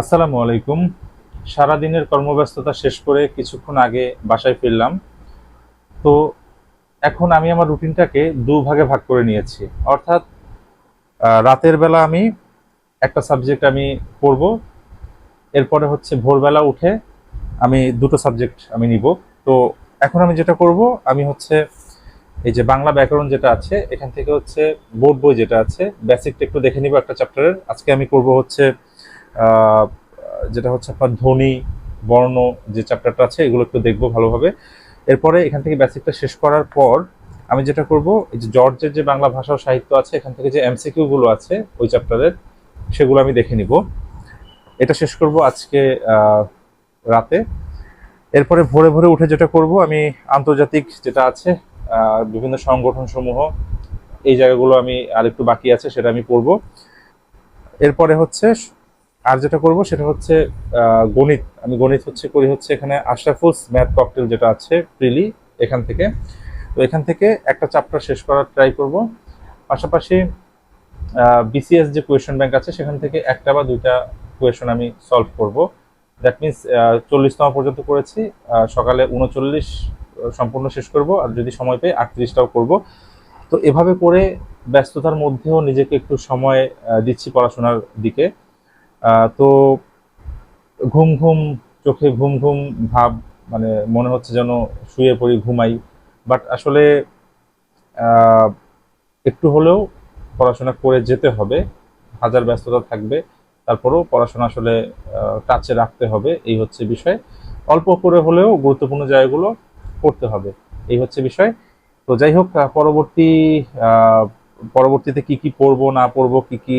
আসসালামু আলাইকুম। সারাদিনের কর্মব্যস্ততা শেষ করে কিছুক্ষণ আগে বাসায় ফিরলাম। তো এখন আমি আমার রুটিনটাকে দু ভাগে করে নিয়েছি। অর্থাৎ রাতের বেলা আমি একটা সাবজেক্ট আমি পড়ব, এরপরে হচ্ছে ভোরবেলা উঠে আমি দুটো সাবজেক্ট আমি নিব। তো এখন আমি যেটা করব, আমি হচ্ছে এই যে বাংলা ব্যাকরণ যেটা আছে, এখান থেকে হচ্ছে বোর্ড বই যেটা আছে, বেসিকটা একটু দেখে নিব একটা চ্যাপ্টারের। আজকে আমি করব হচ্ছে যেটা হচ্ছে আপনার ধ্বনি, বর্ণ যে চ্যাপ্টারটা আছে, এগুলো একটু দেখব ভালোভাবে। এরপরে এখান থেকে বেসিকটা শেষ করার পর আমি যেটা করব, এই যে জর্জের যে বাংলা ভাষা ও সাহিত্য আছে, এখান থেকে যে এমসিকিউ গুলো আছে, ওই চ্যাপ্টারের সেগুলো আমি দেখে নিব। এটা শেষ করব আজকে রাতে। এরপরে ভোরে ভোরে উঠে যেটা করব, আমি আন্তর্জাতিক যেটা আছে বিভিন্ন সংগঠন সমূহ এই জায়গাগুলো আমি আর একটু বাকি আছে, সেটা আমি পড়ব। এরপরে হচ্ছে আর যেটা করব সেটা হচ্ছে গণিত। আমি গণিত হচ্ছে করি হচ্ছে এখানে আশরাফুলস ম্যাথ ককটেল যেটা আছে, প্রিলি, এখান থেকে। তো এখান থেকে একটা চ্যাপ্টার শেষ করার ট্রাই করব। পাশাপাশি বিসিএস যে কোয়েশন ব্যাংক আছে, সেখান থেকে একটা বা দুইটা কোয়েশন আমি সলভ করব। দ্যাট মিনস চল্লিশতম পর্যন্ত করেছি। সকালে উনচল্লিশ সম্পূর্ণ শেষ করব। আর যদি সময় পাই, আটত্রিশটাও করব। তো এভাবে করে ব্যস্ততার মধ্যেও নিজেকে একটু সময় দিচ্ছি পড়াশোনার দিকে। তো ঘুম ঘুম, চোখে ঘুম ঘুম ভাব মানে মনে হচ্ছে যেন শুয়ে পড়ি, ঘুমাই। বাট আসলে একটু হলেও পড়াশোনা করে যেতে হবে। হাজার ব্যস্ততা থাকবে। তারপরেও পড়াশোনা আসলে টাচে রাখতে হবে। এই হচ্ছে বিষয়। অল্প করে হলেও গুরুত্বপূর্ণ জায়গাগুলো পড়তে হবে। এই হচ্ছে বিষয়। তো যাই হোক পরবর্তী পরবর্তীতে কি কি পড়ব, না পড়ব, কি কি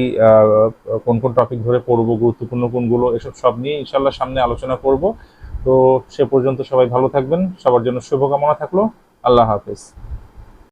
কোন কোন টপিক ধরে পড়ব, গুরুত্বপূর্ণ কোনগুলো, এসব সব নিয়ে ইনশাল্লাহ সামনে আলোচনা করব। তো সে পর্যন্ত সবাই ভালো থাকবেন, সবার জন্য শুভকামনা থাকল। আল্লাহ হাফেজ।